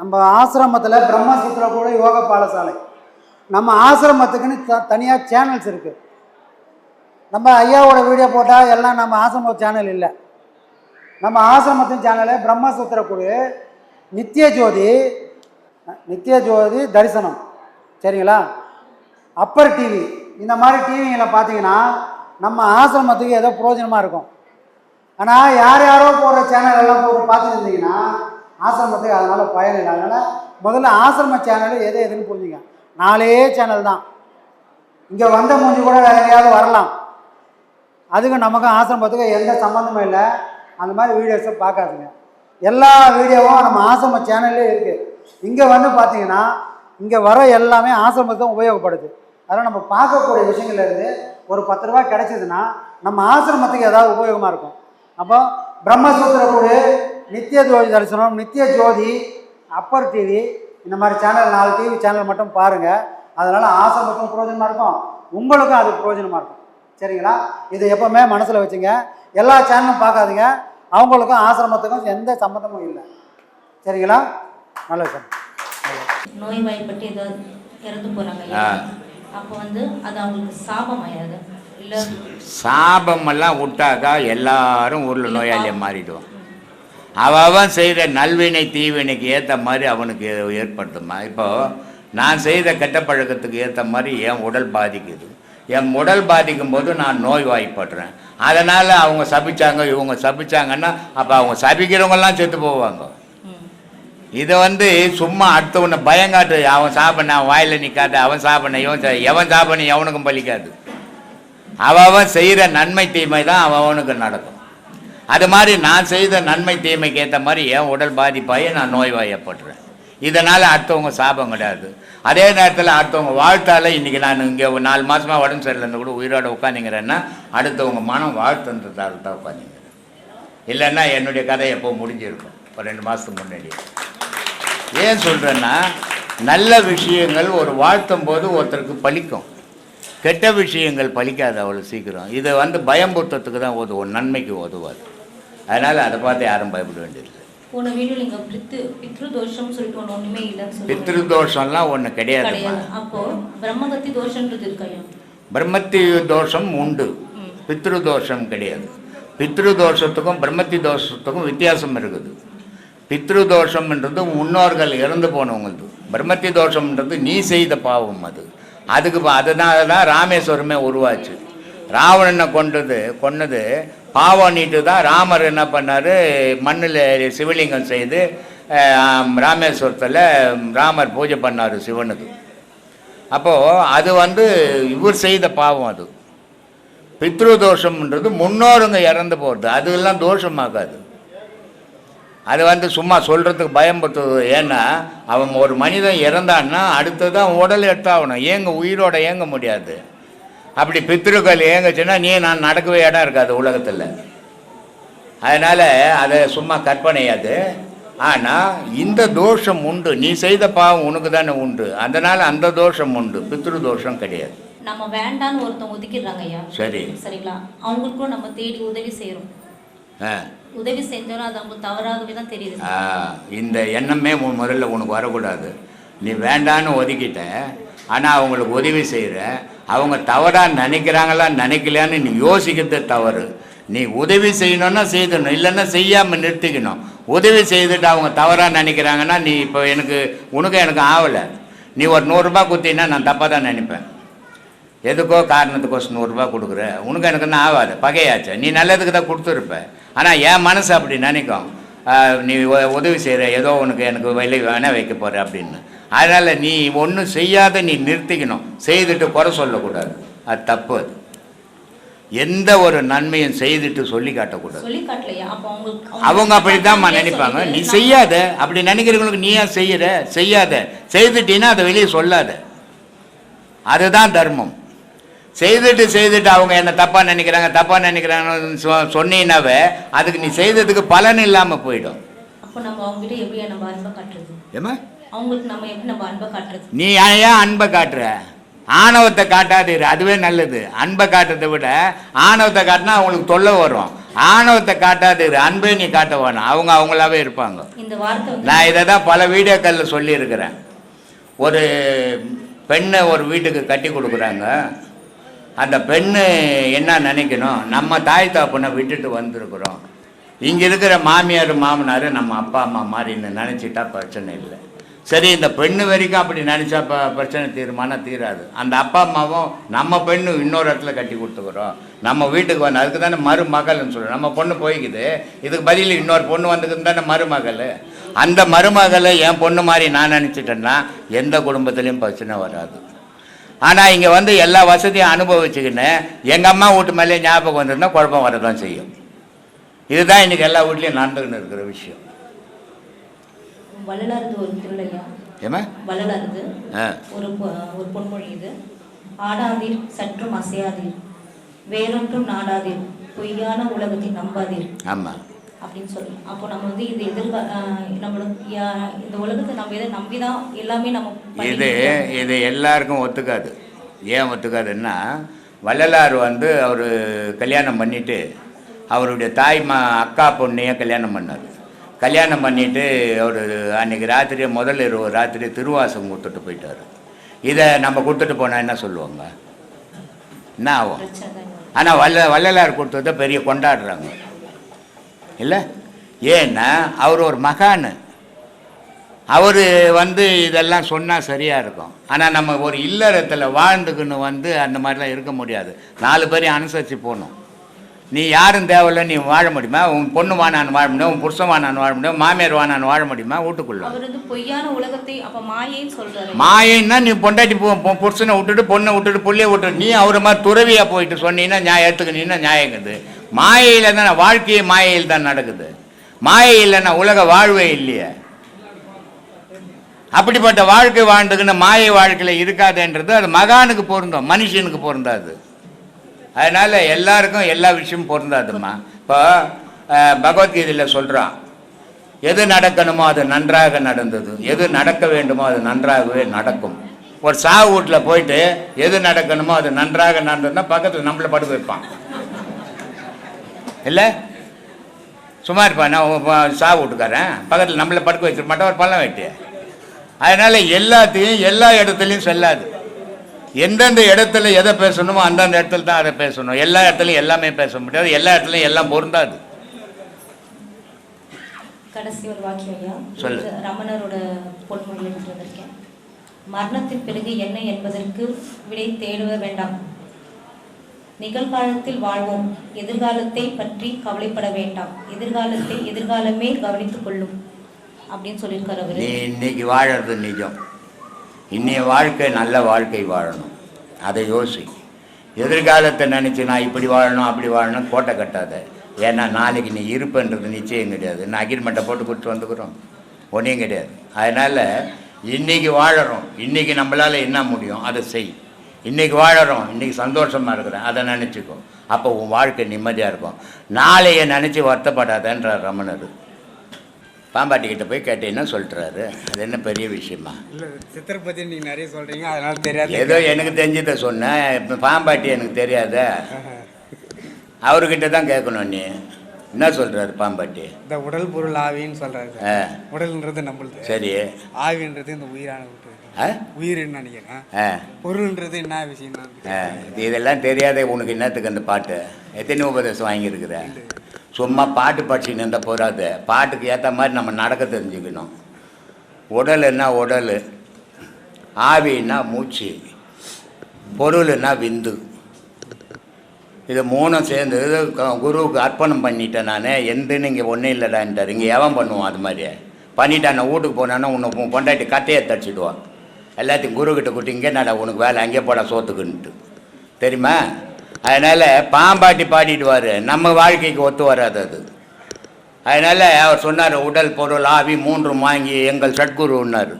நம்ம ஆசிரமத்தில் பிரம்மசூத்திர கூட யோக பாடசாலை. நம்ம ஆசிரமத்துக்குன்னு த தனியாக சேனல்ஸ் இருக்குது நம்ம ஐயாவோட வீடியோ போட்டால் எல்லாம் நம்ம ஆசிரம சேனல் இல்லை. நம்ம ஆசிரமத்தின் சேனலு பிரம்மசூத்திர குழு நித்திய ஜோதி நித்திய ஜோதி தரிசனம். சரிங்களா? அப்பர் டிவி இந்த மாதிரி டிவிங்களை பார்த்தீங்கன்னா நம்ம ஆசிரமத்துக்கு ஏதோ பிரயோஜனமாக இருக்கும். ஆனால் யார் யாரோ போடுற சேனல் எல்லாம் போட்டு பார்த்துட்டு இருந்தீங்கன்னா ஆசிரமத்துக்கு அதனால் பயன் இல்லை அதனால் முதல்ல ஆசிரம சேனல் எது எதுன்னு புரிஞ்சுங்க. நாலே சேனல் தான். இங்கே வந்த மூஞ்சி கூட வேறு எங்கேயாவது வரலாம். அதுக்கும் நமக்கும் ஆசிரமத்துக்கும் எந்த சம்மந்தமும் இல்லை. அந்த மாதிரி வீடியோஸை பார்க்காதுங்க. எல்லா வீடியோவும் நம்ம ஆசிரம சேனல்லே இருக்குது இங்கே வந்து பார்த்தீங்கன்னா இங்கே வர எல்லாமே ஆசிரமத்துக்கு தான் உபயோகப்படுது. அதனால் நம்ம பார்க்கக்கூடிய விஷயங்கள்லேருந்து ஒரு பத்து ரூபா கிடைச்சதுன்னா நம்ம ஆசிரமத்துக்கு ஏதாவது உபயோகமாக இருக்கும். அப்போ பிரம்மசூத்திர குழு நித்திய ஜோதி தரிசனம் நித்திய ஜோதி அப்பர் டிவி இந்த மாதிரி சேனல் நாலு டிவி சேனல் மட்டும் பாருங்கள் அதனால் ஆசிரமத்துக்கும் பிரயோஜனமாக இருக்கும். உங்களுக்கும் அது பிரயோஜனமாக இருக்கும். சரிங்களா? இது எப்போவுமே மனசில் வச்சுங்க. எல்லா சேனலும் பார்க்காதீங்க. அவங்களுக்கும் ஆசிரமத்துக்கும் எந்த சம்மந்தமும் இல்லை. சரிங்களா? நல்ல விஷயம். நோய்வாய்ப்பட்டு ஏதோ இறந்து போறாங்க. ஆ. அப்போ வந்து அது அவங்களுக்கு சாபம் ஆயாது சாபமெல்லாம் விட்டாக்கா எல்லாரும் ஊரில் நோயாளியை மாறிடுவான் அவன் அவன் செய்கிற நல்வினை தீவினைக்கு ஏற்ற மாதிரி அவனுக்கு ஏற்படுத்துமா? இப்போ நான் செய்த கெட்ட பழக்கத்துக்கு ஏற்ற மாதிரி என் உடல் பாதிக்குது. என் உடல் பாதிக்கும் போது நான் நோய்வாய்ப்படுறேன். அதனால் அவங்க சபிச்சாங்க இவங்க சபிச்சாங்கன்னா அப்போ அவங்க சபிக்கிறவங்கெல்லாம் செத்து போவாங்க. இதை வந்து சும்மா அடுத்தவனை பயங்காட்டு அவன் சாப்பிட்ன அவன் வாயில் நிற்காது அவன் சாப்பிட்ன இவன் எவன் சாப்பிட்ன எவனுக்கும் பலிக்காது. அவன் அவன் செய்கிற நன்மை தீமை தான் அவன் அவனுக்கு நடக்கும். அது மாதிரி நான் செய்த நன்மை தீமைக்கு ஏற்ற மாதிரி என் உடல் பாதிப்பாகி நான் நோய்வாயப்படுறேன் இதனால் அடுத்தவங்க சாபம் கிடையாது. அதே நேரத்தில் அடுத்தவங்க வாழ்த்தால் இன்றைக்கி நான் இங்கே ஒரு நாலு மாதமாக உடம்பு சரியில்லைன்னு கூட உயிரோட உட்காந்துங்கிறேன்னா அடுத்தவங்க மனம் வாழ்த்துன்றதால தான் உட்காந்துங்கிறேன் இல்லைன்னா என்னுடைய கதை எப்போ முடிஞ்சிருக்கும்? ஒரு ரெண்டு மாதத்துக்கு முன்னாடி ஏன் சொல்கிறேன்னா நல்ல விஷயங்கள் ஒரு வாழ்த்தும் போது ஒருத்தருக்கு பலிக்கும் கெட்ட விஷயங்கள் பலிக்காது அவ்வளோ சீக்கிரம். இது வந்து பயம்புத்தத்துக்கு தான் உதவும் நன்மைக்கு உதவாது அதனால் அதை பார்த்து யாரும் பயப்பட வேண்டியதில்லை. போன வீடியோல இங்க பித்ரு சொல்லிட்டு இல்லைன்னு தோஷம்லாம் ஒன்று கிடையாது அப்போ பிரம்மகத்தி தோஷன்றது இருக்கையா பிரம்மத்தி தோஷம் உண்டு. பித்ரு தோஷம் கிடையாது. பித்ரு தோஷத்துக்கும் பிரம்மத்தி தோஷத்துக்கும் வித்தியாசம் இருக்குது. பித்ரு தோஷம்ன்றது முன்னோர்கள் இறந்து போனவங்களது. பிரம்மத்தி தோஷம்ன்றது நீ செய்த பாவம் அது. அதுக்கு அதனால தான் ராமேஸ்வரமே உருவாச்சு. ராவணனை கொண்டது கொன்னது பாவம் தான் ராமர் என்ன பண்ணார்? மண்ணில் சிவலிங்கம் செய்து ராமேஸ்வரத்தில் ராமர் பூஜை பண்ணார் சிவனுக்கு. அப்போது அது வந்து இவர் செய்த பாவம் அது. பித்ரு தோஷம்ன்றது முன்னோருங்க இறந்து போகிறது அதுலாம் தோஷமாகாது. அது வந்து சும்மா சொல்கிறதுக்கு பயம்படுத்துது ஏன்னா அவன் ஒரு மனிதன் இறந்தான்னா அடுத்ததான் உடல் எடுத்தாகணும். ஏங்க உயிரோட ஏங்க முடியாது? அப்படி பித்ருக்கள் ஏங்குச்சுன்னா நீ நான் நடக்கவே இடம் இருக்காது உலகத்தில். அதனால் அதை சும்மா கற்பனையாது ஆனால் இந்த தோஷம் உண்டு. நீ செய்த பாவம் உனக்கு தானே உண்டு. அதனால் அந்த தோஷம் உண்டு. பித்ரு தோஷம் கிடையாது. நம்ம வேண்டான்னு ஒருத்தவங்க ஒதுக்கிடுறாங்க ஐயா. சரி. சரிங்களா? அவங்களுக்கும் நம்ம தேடி உதவி செய்யறோம். ஆ. உதவி செஞ்சோம்னா அது அவங்களுக்கு தவறாகவே தான் தெரியுது. இந்த எண்ணமே முதல்ல உனக்கு வரக்கூடாது. நீ வேண்டான்னு ஒதுக்கிட்ட. ஆனால் அவங்களுக்கு உதவி செய்கிற அவங்க தவறாக நினைக்கிறாங்களா நினைக்கலையான்னு நீ யோசிக்கிறது தவறு. நீ உதவி செய்யணும்னா செய்தணும் இல்லைன்னா செய்யாமல் நிறுத்திக்கணும். உதவி செய்துட்டு அவங்க தவறாக நினைக்கிறாங்கன்னா நீ இப்போ எனக்கு உனக்கு எனக்கு ஆகலை நீ ஒரு நூறுரூபா குத்தினா நான் தப்பாக தான் நினைப்பேன். எதுக்கோ காரணத்துக்கோசம் நூறுரூபா கொடுக்குற. உனக்கு எனக்கு என்ன ஆகாது பகையாச்சு. நீ நல்லதுக்கு தான் கொடுத்துருப்ப. ஆனால் என் மனசு அப்படி நினைக்கும். நீ உதவி செய்கிற ஏதோ உனக்கு எனக்கு வெளி வேணால் வைக்க போகிற அப்படின்னு. அதனால் நீ ஒன்றும் செய்யாத நீ நிறுத்திக்கணும். செய்துட்டு குறை சொல்லக்கூடாது. அது தப்பு அது. எந்த ஒரு நன்மையும் செய்துட்டு சொல்லி காட்டக்கூடாது. சொல்லி காட்டலையா? அப்போ அவங்களுக்கு அவங்க அப்படித்தாம்மா நினைப்பாங்க. நீ செய்யாத அப்படி நினைக்கிறவங்களுக்கு நீ ஏன் செய்யற? செய்யாத. செய்துட்டீன்னா அதை வெளியே சொல்லாத. அதுதான் தர்மம். செய்துட்டு செய்துட்டு அவங்க என்ன தப்பாக நினைக்கிறாங்க தப்பாக நினைக்கிறாங்கன்னு சொ சொன்னீங்கன்னாவே அதுக்கு நீ செய்ததுக்கு பலன் இல்லாமல் போயிடும். அப்போ நம்ம அவங்க கிட்ட எப்படி நம்ம அன்பை காட்டுறது? ஏமா அவங்களுக்கு நம்ம எப்படி நம்ம அன்பை காட்டுறது? நீ ஏன் அன்பை காட்டுற? ஆணவத்தை காட்டாதீரு அதுவே நல்லது. அன்பை காட்டுறதை விட ஆணவத்தை காட்டினா அவங்களுக்கு தொல்லை வரும். ஆணவத்தை காட்டாது இரு. அன்பே நீ காட்ட வேணாம். அவங்க அவங்களாவே இருப்பாங்க. இந்த வார்த்தை வந்து நான் இதை தான் பல வீடியோக்களில் சொல்லியிருக்கிறேன். ஒரு பெண்ணை ஒரு வீட்டுக்கு கட்டி கொடுக்குறாங்க. அந்த பெண்ணு என்ன நினைக்கணும்? நம்ம தாய் தாப்பனை விட்டுட்டு வந்திருக்கிறோம். இங்கே இருக்கிற மாமியார் மாமனார் நம்ம அப்பா அம்மா மாதிரின்னு நினச்சிட்டா பிரச்சனை இல்லை. சரி இந்த பெண்ணு வரைக்கும் அப்படி நினச்சா ப பிரச்சனை தீருமானா தீராது. அந்த அப்பா அம்மாவும் நம்ம பெண்ணு இன்னொரு இடத்துல கட்டி கொடுத்துக்கிறோம். நம்ம வீட்டுக்கு வந்து அதுக்கு தானே மருமகள்னு சொல்கிறோம் நம்ம பொண்ணு போய்க்குது. இதுக்கு பதில் இன்னொரு பொண்ணு வந்துக்குது தானே மருமகள். அந்த மருமகளை என் பொண்ணு மாதிரி நான் நினச்சிட்டேன்னா எந்த குடும்பத்துலேயும் பிரச்சனை வராது. ஆனால் இங்கே வந்து எல்லா வசதியும் அனுபவிச்சுக்கின்னு எங்கள் அம்மா வீட்டு மேலே ஞாபகம் வந்திருந்தால் குழப்பம் வரதான் செய்யும். இதுதான் இன்றைக்கி எல்லா வீட்லேயும் நடந்துக்கின்னு இருக்கிற விஷயம். வள்ளலாரது ஒரு திருளையா ஏமா வள்ளலாரது. ஒரு பொ- ஒரு பொன்மொழி இது. ஆடாதீர் சற்றும் அசையாதீர். வேறொன்றும் நாடாதீர். பொய்யான உலகத்தை நம்பாதீர். ஆமாம் அப்படின்னு சொல்லி. அப்போ நம்ம வந்து இது எதிர்கா ஆஹ் நம்மளுக்கு இந்த உலகத்தை நம்ம எதை நம்பி தான் எல்லாமே நம்ம இது. இது எல்லாருக்கும் ஒத்துக்காது. ஏன் ஒத்துக்காதுன்னா வள்ளலார் வந்து அவர் கல்யாணம் பண்ணிட்டு அவருடைய தாய் மா அக்கா பொண்ணையே கல்யாணம் பண்ணார். கல்யாணம் பண்ணிட்டு அவர் அன்னைக்கு ராத்திரி முதல் இரவு ராத்திரி திருவாசம் கொடுத்துட்டு போயிட்டார். இதை நம்ம கொடுத்துட்டு போனால் என்ன சொல்லுவாங்க? என்ன ஆகும்? ஆனால் வல்ல வள்ளலார் கொடுத்ததை பெரிய கொண்டாடுறாங்க. இல்லை? ஏன்னா அவர் ஒரு மகான். அவர் வந்து இதெல்லாம் சொன்னால் சரியாக இருக்கும். ஆனால் நம்ம ஒரு இல்லறத்தில் வாழ்ந்துக்குன்னு வந்து அந்த மாதிரிலாம் இருக்க முடியாது. நாலு பேரையும் அனுசரித்து போகணும். நீ யாரும் தேவையில்ல நீ வாழ முடியுமா? உன் பொண்ணு வானான்னு வாழ முடியும் உன் புருஷன் வானான்னு வாழ முடியும் மாமியார் வானான்னு வாழ முடியுமா? வீட்டுக்குள்ள. பொய்யான உலகத்தை அப்ப மாயைன்னு நீ பொண்டாட்டி புருஷனை விட்டுட்டு பொண்ணை விட்டுட்டு புள்ளைய விட்டுட்டு நீ அவரை மாதிரி துறவியா போயிட்டு சொன்னீங்கன்னா நியாயம் எடுத்துக்கினீங்கன்னா நியாயங்குது மாயையில் தானே வாழ்க்கையே மாயையில் தான் நடக்குது. மாயை இல்லைன்னா உலக வாழ்வே இல்லையே. அப்படிப்பட்ட வாழ்க்கை வாழ்ந்துக்குன்னு மாயை வாழ்க்கையில் இருக்காதுன்றது அது மகானுக்கு பொருந்தும் மனுஷனுக்கு பொருந்தாது. அதனால எல்லாருக்கும் எல்லா விஷயமும் பொருந்தாதும்மா. இப்போ பகவத்கீதையில் சொல்கிறான் எது நடக்கணுமோ அது நன்றாக நடந்தது. எது நடக்க வேண்டுமோ அது நன்றாகவே நடக்கும். ஒரு சாவு வீட்டில் போயிட்டு எது நடக்கணுமோ அது நன்றாக நடந்ததுன்னா பக்கத்தில் நம்மளை படுக்க வைப்பான். இல்லை? சும்மா இருப்பான் நான் சாவு வீட்டுக்காரன். பக்கத்தில் நம்மளை படுக்க வச்சிருக்க மாட்டேன். ஒரு பழம் வெட்டி அதனால் எல்லாத்தையும் எல்லா இடத்துலையும் செல்லாது. எந்தெந்த இடத்துல எதை பேசணுமோ அந்தந்த இடத்துல தான் அதை பேசணும். எல்லா இடத்துலையும் எல்லாமே பேச முடியாது. எல்லா இடத்துலையும் எல்லாம் பொருந்தாது. கடைசி ஒரு வாக்கியம் ஐயா. சொல்லு. ரமணரோட பொன்மொழி எடுத்து வந்திருக்கேன். மரணத்தின் பிறகு என்ன என்பதற்கு விடை தேடுவ வேண்டாம். நிகழ்காலத்தில் வாழ்வோம். எதிர்காலத்தை பற்றி கவலைப்பட வேண்டாம். எதிர்காலத்தை எதிர்காலமே கவனித்துக் கொள்ளும். அப்படின்னு சொல்லியிருக்காரு அவரு. இன்னைக்கு வாழறது நிஜம். இன்னைய வாழ்க்கை நல்ல வாழ்க்கை வாழணும். அதை யோசி. எதிர்காலத்தை நினச்சி நான் இப்படி வாழணும் அப்படி வாழணும் கோட்டை கட்டாத. ஏன்னா நாளைக்கு நீ இருப்பன்றது நிச்சயம் கிடையாது. நான் அக்ரிமெண்ட்டை போட்டு கொடுத்து வந்துக்கிறோம். ஒன்றையும் கிடையாது. அதனால் இன்றைக்கி வாழறோம். இன்றைக்கி நம்மளால் என்ன முடியும்? அதை செய். இன்றைக்கி வாழறோம். இன்றைக்கி சந்தோஷமாக இருக்கிறேன். அதை நினச்சிக்கோ. அப்போ உன் வாழ்க்கை நிம்மதியாக இருக்கும். நாளைய நினச்சி வருத்தப்படாதன்றார் ரமணர். பாம்பாட்டி கிட்ட போய் கேட்டீங்கன்னா சொல்லிட்டுறாரு அது என்ன பெரிய விஷயமா? இல்லை சித்தரை பற்றி நீங்கள் நிறைய சொல்கிறீங்க அதனால தெரியாது. ஏதோ எனக்கு தெரிஞ்சதை சொன்னேன் இப்போ பாம்பாட்டி எனக்கு தெரியாத. அவர்கிட்ட தான் கேட்கணும் நீ. என்ன சொல்கிறாரு பாம்பாட்டி? இந்த உடல் பொருள் ஆவின்னு சொல்கிறாரு உடல்ன்றது நம்மளுது. சரி. ஆவின்றது இந்த உயிரான உயிர்னு நினைக்கிறேன். பொருள்ன்றது என்ன இது இதெல்லாம் தெரியாத உனக்கு என்னத்துக்கு அந்த பாட்டு? எத்தனை உபதேசம் வாங்கியிருக்கிற? சும்மா பாட்டு படிச்சுன்னு இருந்தால் போகாது பாட்டுக்கு ஏற்ற மாதிரி நம்ம நடக்க தெரிஞ்சுக்கணும். உடலுன்னா உடல்? ஆவின்னா மூச்சு? பொருள்னா விந்து? இது மூணும் சேர்ந்து இது க- குருவுக்கு அர்ப்பணம் பண்ணிட்டேன் நான். எந்தன்னு இங்கே ஒன்றும் இல்லைடான்ட்டார் இங்கே எவன் பண்ணுவான் அது மாதிரி பண்ணிட்டான் நான் வீட்டுக்கு போனான்னா உன்னை பொண்டாட்டி கட்டையை தடிச்சிடுவான் எல்லாத்தையும் குருக்கிட்ட கூட்டி இங்கே நடா உனக்கு வேலை? அங்கே போட சோத்துக்குன்ட்டு. தெரியுமா? அதனால் பாம்பாட்டி பாடிடுவார் நம்ம வாழ்க்கைக்கு ஒத்து வராது அது. அதனால் அவர் சொன்னார் உடல் பொருள் ஆவி மூன்றும் வாங்கி எங்கள் சட்குருன்னார்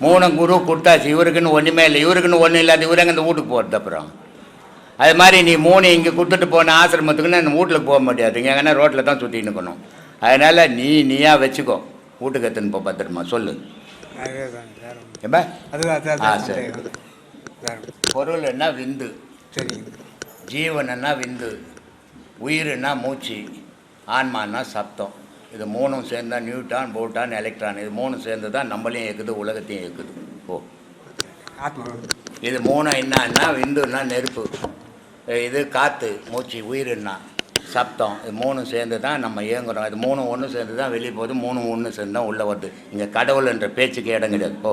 மூணு குரு கொடுத்தாச்சு. இவருக்குன்னு ஒன்றுமே இல்லை. இவருக்குன்னு ஒன்றும் இல்லாத இவரு எங்க இந்த வீட்டுக்கு போகிறது அப்புறம்? அது மாதிரி நீ மூணு இங்கே கொடுத்துட்டு போன ஆசிரமத்துக்குன்னு நான் வீட்டுக்கு போக முடியாது இங்கே எங்கன்னா ரோட்டில் தான் சுற்றின்னு இருக்கணும். அதனால் நீ நீயா வச்சுக்கோ. வீட்டுக்கு எத்துன்னு போ பத்திரமா? சொல்லு. அதுதான் ஆ, அதுதான் சரி. ஜீவனன்னா விந்து உயிர்னா மூச்சு ஆன்மான்னா சப்தம். இது மூணும் சேர்ந்தா நியூட்டான் போட்டான் எலக்ட்ரான். இது மூணும் சேர்ந்து தான் நம்மளையும் இயக்குது உலகத்தையும் இயக்குது ஓ இது மூணு என்னன்னா விந்துன்னா நெருப்பு. இது காற்று மூச்சு உயிர்னா சப்தம். இது மூணும் சேர்ந்து தான் நம்ம இயங்குறோம் இது மூணு ஒன்று சேர்ந்து தான் வெளியே போகுது மூணு ஒன்று சேர்ந்து தான் உள்ளே வருது. இங்கே கடவுள் என்ற பேச்சுக்கு இடம் கிடையாது. ஓ